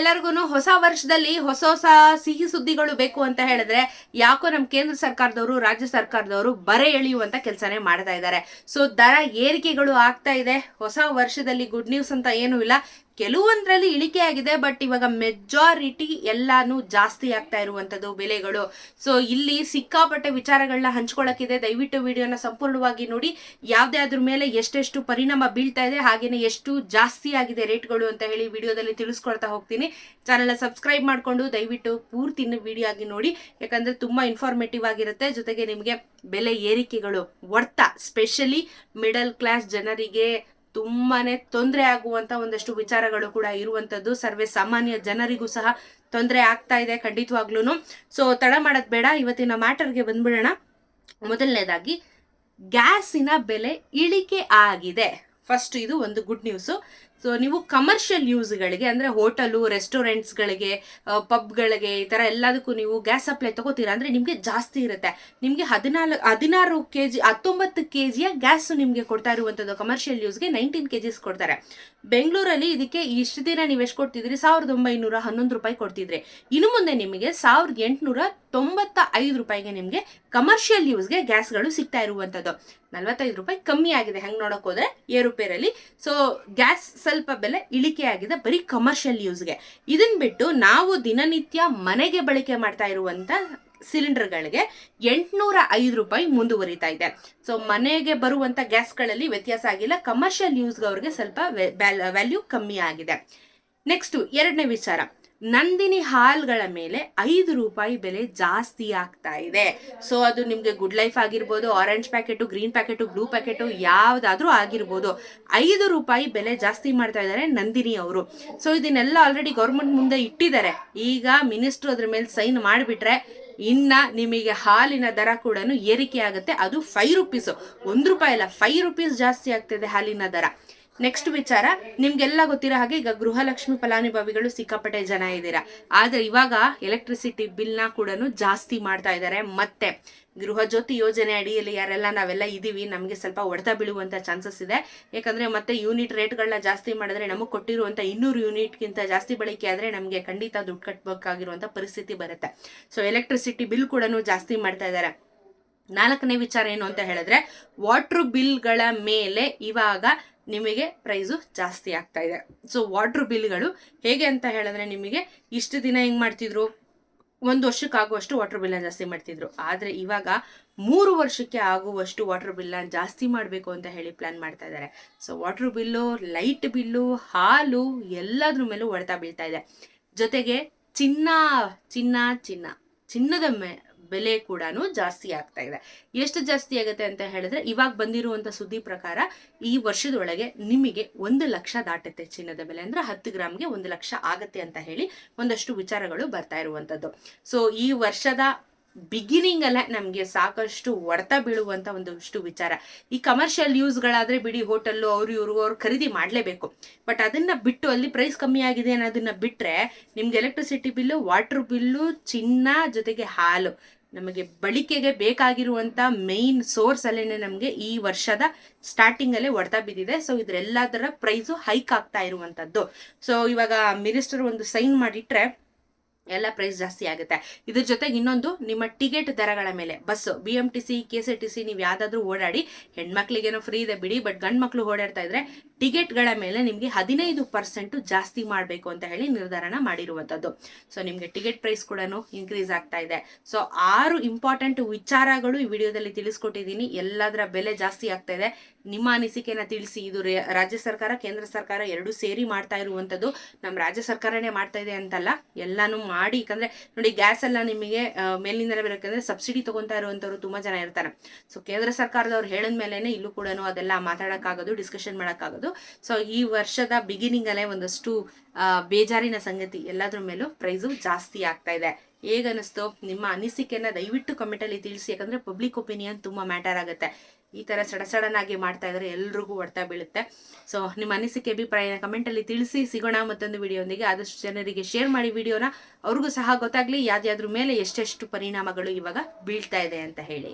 ಎಲ್ಲರಿಗೂ ಹೊಸ ವರ್ಷದಲ್ಲಿ ಹೊಸ ಹೊಸ ಸಿಹಿ ಸುದ್ದಿಗಳು ಬೇಕು ಅಂತ ಹೇಳಿದ್ರೆ ಯಾಕೋ ನಮ್ಮ ಕೇಂದ್ರ ಸರ್ಕಾರದವರು, ರಾಜ್ಯ ಸರ್ಕಾರದವರು ಬರೆ ಎಳೆಯುವಂತ ಕೆಲಸನೇ ಮಾಡ್ತಾ ಇದ್ದಾರೆ. ಸೊ ದರ ಏರಿಕೆಗಳು ಆಗ್ತಾ ಇದೆ. ಹೊಸ ವರ್ಷದಲ್ಲಿ ಗುಡ್ ನ್ಯೂಸ್ ಅಂತ ಏನೂ ಇಲ್ಲ. ಕೆಲವೊಂದ್ರಲ್ಲಿ ಇಳಿಕೆ ಆಗಿದೆ ಬಟ್ ಇವಾಗ ಮೆಜಾರಿಟಿ ಎಲ್ಲಾನು ಜಾಸ್ತಿ ಆಗ್ತಾ ಇರುವಂಥದ್ದು ಬೆಲೆಗಳು. ಸೊ ಇಲ್ಲಿ ಸಿಕ್ಕಾಪಟ್ಟೆ ವಿಚಾರಗಳನ್ನ ಹಂಚ್ಕೊಳ್ಳೋಕ್ಕಿದೆ ದಯವಿಟ್ಟು ವಿಡಿಯೋನ ಸಂಪೂರ್ಣವಾಗಿ ನೋಡಿ. ಯಾವುದೇ ಅದ್ರ ಮೇಲೆ ಎಷ್ಟೆಷ್ಟು ಪರಿಣಾಮ ಬೀಳ್ತಾ ಇದೆ, ಹಾಗೇನೆ ಎಷ್ಟು ಜಾಸ್ತಿ ಆಗಿದೆ ರೇಟ್ಗಳು ಅಂತ ಹೇಳಿ ವಿಡಿಯೋದಲ್ಲಿ ತಿಳಿಸ್ಕೊಳ್ತಾ ಹೋಗ್ತೀನಿ. ಚಾನೆಲ್ ಸಬ್ಸ್ಕ್ರೈಬ್ ಮಾಡ್ಕೊಂಡು ದಯವಿಟ್ಟು ಪೂರ್ತಿ ವಿಡಿಯೋ ಆಗಿ ನೋಡಿ. ಯಾಕಂದ್ರೆ ತುಂಬಾ ಇನ್ಫಾರ್ಮೇಟಿವ್ ಆಗಿರುತ್ತೆ. ಜೊತೆಗೆ ನಿಮಗೆ ಬೆಲೆ ಏರಿಕೆಗಳು ವರ್ತ. ಸ್ಪೆಷಲಿ ಮಿಡಲ್ ಕ್ಲಾಸ್ ಜನರಿಗೆ ತುಂಬಾನೇ ತೊಂದರೆ ಆಗುವಂತ ಒಂದಷ್ಟು ವಿಚಾರಗಳು ಕೂಡ ಇರುವಂತದ್ದು. ಸರ್ವೇ ಸಾಮಾನ್ಯ ಜನರಿಗೂ ಸಹ ತೊಂದರೆ ಆಗ್ತಾ ಇದೆ ಖಂಡಿತವಾಗ್ಲೂ ಸೊ ತಡ ಮಾಡೋದ್ ಬೇಡ. ಇವತ್ತಿನ ಮ್ಯಾಟರ್ಗೆ ಬಂದ್ಬಿಡೋಣ. ಮೊದಲನೇದಾಗಿ, ಗ್ಯಾಸಿನ ಬೆಲೆ ಇಳಿಕೆ ಆಗಿದೆ. ಫಸ್ಟ್ ಇದು ಒಂದು ಗುಡ್ ನ್ಯೂಸು ಸೊ ನೀವು ಕಮರ್ಷಿಯಲ್ ಯೂಸ್ಗಳಿಗೆ ಅಂದರೆ ಹೋಟೆಲು ರೆಸ್ಟೋರೆಂಟ್ಸ್ಗಳಿಗೆ ಪಬ್ಗಳಿಗೆ ಈ ಥರ ಎಲ್ಲದಕ್ಕೂ ನೀವು ಗ್ಯಾಸ್ ಸಪ್ಲೈ ತಗೋತೀರಾ ಅಂದರೆ ನಿಮಗೆ ಜಾಸ್ತಿ ಇರುತ್ತೆ. ನಿಮಗೆ ಹದಿನಾಲ್ಕು ಹದಿನಾರು ಕೆ ಜಿ ಹತ್ತೊಂಬತ್ತು ಕೆ ಜಿಯ ಗ್ಯಾಸ್ ನಿಮಗೆ ಕೊಡ್ತಾ ಇರುವಂಥದ್ದು ಕಮರ್ಷಿಯಲ್ ಯೂಸ್ಗೆ ನೈನ್ಟೀನ್ ಕೆ ಜಿಸ್ ಕೊಡ್ತಾರೆ. ಬೆಂಗಳೂರಲ್ಲಿ ಇದಕ್ಕೆ ಇಷ್ಟು ದಿನ ನೀವು ಎಷ್ಟು ಕೊಡ್ತಿದ್ರಿ? ಸಾವಿರದ ಒಂಬೈನೂರ ಹನ್ನೊಂದು ರೂಪಾಯಿ ಕೊಡ್ತಿದ್ರಿ. ಇನ್ನು ಮುಂದೆ ನಿಮಗೆ ಸಾವಿರದ ಎಂಟುನೂರ ತೊಂಬತ್ತ ಐದು ರೂಪಾಯಿಗೆ ನಿಮಗೆ ಕಮರ್ಷಿಯಲ್ ಯೂಸ್ಗೆ ಗ್ಯಾಸ್ಗಳು ಸಿಗ್ತಾ ಇರುವಂಥದ್ದು ನಲ್ವತ್ತೈದು ರೂಪಾಯಿ ಕಮ್ಮಿ ಆಗಿದೆ. ಹೆಂಗೆ ನೋಡೋಕೆ ಹೋದ್ರೆ? ಏರುಪೇರಲ್ಲಿ. ಸೊ ಗ್ಯಾಸ್ ಸ್ವಲ್ಪ ಬೆಲೆ ಇಳಿಕೆ ಆಗಿದೆ ಬರೀ ಕಮರ್ಷಿಯಲ್ ಯೂಸ್ಗೆ ಇದನ್ನ ಬಿಟ್ಟು ನಾವು ದಿನನಿತ್ಯ ಮನೆಗೆ ಬಳಕೆ ಮಾಡ್ತಾ ಇರುವಂತ ಸಿಲಿಂಡರ್ಗಳಿಗೆ ಎಂಟುನೂರ ಐದು ರೂಪಾಯಿ ಮುಂದುವರಿತಾ ಇದೆ. ಸೊ ಮನೆಗೆ ಬರುವಂತ ಗ್ಯಾಸ್ಗಳಲ್ಲಿ ವ್ಯತ್ಯಾಸ ಆಗಿಲ್ಲ ಕಮರ್ಷಿಯಲ್ ಯೂಸ್ಗೆ ಅವ್ರಿಗೆ ಸ್ವಲ್ಪ ವ್ಯಾಲ್ಯೂ ಕಮ್ಮಿ ಆಗಿದೆ. ನೆಕ್ಸ್ಟ್ ಎರಡನೇ ವಿಚಾರ. ನಂದಿನಿ ಹಾಲ್ಗಳ ಮೇಲೆ ಐದು ರೂಪಾಯಿ ಬೆಲೆ ಜಾಸ್ತಿ ಆಗ್ತಾ ಇದೆ. ಸೊ ಅದು ನಿಮಗೆ ಗುಡ್ ಲೈಫ್ ಆಗಿರ್ಬೋದು orange packet green packet blue packet ಯಾವುದಾದ್ರೂ ಆಗಿರ್ಬೋದು. ಐದು ರೂಪಾಯಿ ಬೆಲೆ ಜಾಸ್ತಿ ಮಾಡ್ತಾ ಇದ್ದಾರೆ ನಂದಿನಿ ಅವರು. ಸೊ ಇದನ್ನೆಲ್ಲ ಆಲ್ರೆಡಿ ಗೌರ್ಮೆಂಟ್ ಮುಂದೆ ಇಟ್ಟಿದ್ದಾರೆ. ಈಗ ಮಿನಿಸ್ಟ್ರು ಅದ್ರ ಮೇಲೆ ಸೈನ್ ಮಾಡಿಬಿಟ್ರೆ ಇನ್ನ ನಿಮಗೆ ಹಾಲಿನ ದರ ಕೂಡ ಏರಿಕೆ ಆಗುತ್ತೆ. ಅದು ಫೈವ್ ರುಪೀಸು ಒಂದು ರೂಪಾಯಿ ಅಲ್ಲ ಫೈವ್ ರುಪೀಸ್ ಜಾಸ್ತಿ ಆಗ್ತಿದೆ ಹಾಲಿನ ದರ. ನೆಕ್ಸ್ಟ್ ವಿಚಾರ, ನಿಮ್ಗೆಲ್ಲ ಗೊತ್ತಿರೋ ಹಾಗೆ ಈಗ ಗೃಹಲಕ್ಷ್ಮಿ ಫಲಾನುಭವಿಗಳು ಸಿಕ್ಕಾಪಟ್ಟೆ ಜನ ಇದ್ದೀರಾ. ಆದ್ರೆ ಇವಾಗ ಎಲೆಕ್ಟ್ರಿಸಿಟಿ ಬಿಲ್ನ ಕೂಡ ಜಾಸ್ತಿ ಮಾಡ್ತಾ ಇದ್ದಾರೆ. ಮತ್ತೆ ಗೃಹ ಜ್ಯೋತಿ ಯೋಜನೆ ಅಡಿಯಲ್ಲಿ ಯಾರೆಲ್ಲ ನಾವೆಲ್ಲ ಇದೀವಿ ನಮಗೆ ಸ್ವಲ್ಪ ಹೊಡೆತ ಬೀಳುವಂತ ಚಾನ್ಸಸ್ ಇದೆ. ಯಾಕಂದ್ರೆ ಮತ್ತೆ ಯೂನಿಟ್ ರೇಟ್ಗಳನ್ನ ಜಾಸ್ತಿ ಮಾಡಿದ್ರೆ ನಮಗೆ ಕೊಟ್ಟಿರುವಂತ ಇನ್ನೂರು ಯೂನಿಟ್ಗಿಂತ ಜಾಸ್ತಿ ಬಳಕೆ ಆದ್ರೆ ನಮಗೆ ಖಂಡಿತ ದುಡ್ಡು ಕಟ್ಟಬೇಕಾಗಿರುವಂತ ಪರಿಸ್ಥಿತಿ ಬರುತ್ತೆ. ಸೊ ಎಲೆಕ್ಟ್ರಿಸಿಟಿ ಬಿಲ್ ಕೂಡ ಜಾಸ್ತಿ ಮಾಡ್ತಾ ಇದ್ದಾರೆ. ನಾಲ್ಕನೇ ವಿಚಾರ ಏನು ಅಂತ ಹೇಳಿದ್ರೆ ವಾಟರ್ ಬಿಲ್ಗಳ ಮೇಲೆ ಇವಾಗ ನಿಮಗೆ ಪ್ರೈಸು ಜಾಸ್ತಿ ಆಗ್ತಾ ಇದೆ. ಸೊ ವಾಟ್ರ್ ಬಿಲ್ಗಳು ಹೇಗೆ ಅಂತ ಹೇಳಿದ್ರೆ ನಿಮಗೆ ಇಷ್ಟು ದಿನ ಹೆಂಗೆ ಮಾಡ್ತಿದ್ರು? ಒಂದು ವರ್ಷಕ್ಕೆ ಆಗುವಷ್ಟು ವಾಟರ್ ಬಿಲ್ನ ಜಾಸ್ತಿ ಮಾಡ್ತಿದ್ರು. ಆದರೆ ಇವಾಗ ಮೂರು ವರ್ಷಕ್ಕೆ ಆಗುವಷ್ಟು ವಾಟರ್ ಬಿಲ್ನ ಜಾಸ್ತಿ ಮಾಡಬೇಕು ಅಂತ ಹೇಳಿ ಪ್ಲ್ಯಾನ್ ಮಾಡ್ತಾ ಇದ್ದಾರೆ. So water bill light bill ಹಾಲು ಎಲ್ಲದ್ರ ಮೇಲೂ ಹೊಡೆತ ಬೀಳ್ತಾ ಇದೆ. ಜೊತೆಗೆ ಚಿನ್ನ ಚಿನ್ನ ಚಿನ್ನ, ಚಿನ್ನದ ಮೇ ಬೆಲೆ ಕೂಡ ಜಾಸ್ತಿ ಆಗ್ತಾ ಇದೆ. ಎಷ್ಟು ಜಾಸ್ತಿ ಆಗುತ್ತೆ ಅಂತ ಹೇಳಿದ್ರೆ ಇವಾಗ ಬಂದಿರುವಂತ ಸುದ್ದಿ ಪ್ರಕಾರ ಈ ವರ್ಷದೊಳಗೆ ನಿಮಗೆ ಒಂದು ಲಕ್ಷ ದಾಟುತ್ತೆ ಚಿನ್ನದ ಬೆಲೆ ಅಂದ್ರೆ ಹತ್ತು ಗ್ರಾಮ್ಗೆ ಒಂದು ಲಕ್ಷ ಆಗತ್ತೆ ಅಂತ ಹೇಳಿ ಒಂದಷ್ಟು ವಿಚಾರಗಳು ಬರ್ತಾ ಇರುವಂತದ್ದು. ಸೊ ಈ ವರ್ಷದ ಬಿಗಿನಿಂಗ್ ಅಲ್ಲೇ ನಮಗೆ ಸಾಕಷ್ಟು ಹೊಡೆತ ಬೀಳುವಂತ ಒಂದಷ್ಟು ವಿಚಾರ. ಈ ಕಮರ್ಷಿಯಲ್ ಯೂಸ್ಗಳಾದ್ರೆ ಬಿಡಿ ಹೋಟೆಲ್ಲು ಅವ್ರು ಇವ್ರು ಅವ್ರು ಖರೀದಿ ಮಾಡಲೇಬೇಕು. ಬಟ್ ಅದನ್ನ ಬಿಟ್ಟು ಅಲ್ಲಿ ಪ್ರೈಸ್ ಕಮ್ಮಿ ಆಗಿದೆ ಅನ್ನೋದನ್ನ ಬಿಟ್ರೆ ನಿಮ್ಗೆ ಎಲೆಕ್ಟ್ರಿಸಿಟಿ ಬಿಲ್ಲು ವಾಟರ್ ಬಿಲ್ಲು ಚಿನ್ನ ಜೊತೆಗೆ ಹಾಲು. ನಮಗೆ ಬಳಿಕೆಗೆ ಬೇಕಾಗಿರುವಂತ ಮೇನ್ ಸೋರ್ಸ್ ಅಲ್ಲೇನೆ ನಮಗೆ ಈ ವರ್ಷದ ಸ್ಟಾರ್ಟಿಂಗ್ ಅಲ್ಲೇ ಹೊಡೆತ ಬಿದ್ದಿದೆ. ಸೊ ಇದರೆಲ್ಲದರ ಪ್ರೈಸು ಹೈಕ್ ಆಗ್ತಾ ಇರುವಂತದ್ದು. ಸೊ ಇವಾಗ ಮಿನಿಸ್ಟರ್ ಒಂದು ಸೈನ್ ಮಾಡಿಟ್ರೆ ಎಲ್ಲ ಪ್ರೈಸ್ ಜಾಸ್ತಿ ಆಗುತ್ತೆ. ಇದ್ರ ಜೊತೆಗೆ ಇನ್ನೊಂದು, ನಿಮ್ಮ ಟಿಕೆಟ್ ದರಗಳ ಮೇಲೆ bus B M T C K S R T C ನೀವು ಯಾವುದಾದ್ರೂ ಓಡಾಡಿ, ಹೆಣ್ಮಕ್ಳಿಗೇನೋ ಫ್ರೀ ಇದೆ ಬಿಡಿ ಬಟ್ ಗಂಡು ಮಕ್ಕಳು ಓಡಾಡ್ತಾ ಇದ್ರೆ ಟಿಕೆಟ್ಗಳ ಮೇಲೆ ನಿಮಗೆ ಹದಿನೈದು ಪರ್ಸೆಂಟ್ ಜಾಸ್ತಿ ಮಾಡಬೇಕು ಅಂತ ಹೇಳಿ ನಿರ್ಧಾರನ ಮಾಡಿರುವಂಥದ್ದು. ಸೊ ನಿಮಗೆ ಟಿಕೆಟ್ ಪ್ರೈಸ್ ಕೂಡ ಇನ್ಕ್ರೀಸ್ ಆಗ್ತಾ ಇದೆ. ಸೊ ಆರು ಇಂಪಾರ್ಟೆಂಟ್ ವಿಚಾರಗಳು ಈ ವಿಡಿಯೋದಲ್ಲಿ ತಿಳಿಸ್ಕೊಟ್ಟಿದ್ದೀನಿ. ಎಲ್ಲದರ ಬೆಲೆ ಜಾಸ್ತಿ ಆಗ್ತಾ ಇದೆ. ನಿಮ್ಮ ಅನಿಸಿಕೆನ ತಿಳಿಸಿ. ಇದು ರಾಜ್ಯ ಸರ್ಕಾರ, ಕೇಂದ್ರ ಸರ್ಕಾರ ಎರಡೂ ಸೇರಿ ಮಾಡ್ತಾ ಇರುವಂಥದ್ದು. ನಮ್ಮ ರಾಜ್ಯ ಸರ್ಕಾರನೇ ಮಾಡ್ತಾ ಇದೆ ಅಂತಲ್ಲ, ಎಲ್ಲಾನು ಮಾಡಿ. ಯಾಕಂದ್ರೆ, ನೋಡಿ ಗ್ಯಾಸ್ ಎಲ್ಲ ನಿಮಗೆ ಮೇಲಿಂದಲೇ ಬರೋಕಂದ್ರೆ ಸಬ್ಸಿಡಿ ತಗೊಂತಾ ಇರುವಂತವ್ರು ತುಂಬಾ ಜನ ಇರ್ತಾರೆ. ಸೊ ಕೇಂದ್ರ ಸರ್ಕಾರದವ್ರು ಹೇಳಿದ ಮೇಲೆನೆ ಇಲ್ಲೂ ಕೂಡ ಅದೆಲ್ಲ ಮಾತಾಡೋಕ್ಕಾಗೋದು ಡಿಸ್ಕಷನ್ ಮಾಡೋಕ್ಕಾಗೋದು. ಸೊ ಈ ವರ್ಷದ ಬಿಗಿನಿಂಗ್ ಅಲ್ಲೇ ಒಂದಷ್ಟು ಬೇಜಾರಿನ ಸಂಗತಿ ಎಲ್ಲದ್ರ ಮೇಲೂ ಪ್ರೈಸು ಜಾಸ್ತಿ ಆಗ್ತಾ ಇದೆ. ಹೇಗನ್ನಿಸ್ತು ನಿಮ್ಮ ಅನಿಸಿಕೆನ ದಯವಿಟ್ಟು ಕಮೆಂಟಲ್ಲಿ ತಿಳಿಸಿ. ಯಾಕಂದ್ರೆ ಪಬ್ಲಿಕ್ ಒಪಿನಿಯನ್ ತುಂಬಾ ಮ್ಯಾಟರ್ ಆಗುತ್ತೆ. ಈ ತರ ಸಡ ಸಡನ್ ಆಗಿ ಮಾಡ್ತಾ ಇದ್ರೆ ಎಲ್ರಿಗೂ ಹೊಡ್ತಾ ಬೀಳುತ್ತೆ. ಸೊ ನಿಮ್ಮ ಅನಿಸಿಕೆ, ಅಭಿಪ್ರಾಯನ ಕಮೆಂಟಲ್ಲಿ ತಿಳಿಸಿ ಸಿಗೋಣ ಮತ್ತೊಂದು ವಿಡಿಯೋಂದಿಗೆ ಆದಷ್ಟು ಜನರಿಗೆ ಶೇರ್ ಮಾಡಿ ವಿಡಿಯೋನ. ಅವ್ರಿಗೂ ಸಹ ಗೊತ್ತಾಗ್ಲಿ ಯಾವ್ದಾದ್ರ ಮೇಲೆ ಎಷ್ಟೆಷ್ಟು ಪರಿಣಾಮಗಳು ಇವಾಗ ಬೀಳ್ತಾ ಇದೆ ಅಂತ ಹೇಳಿ.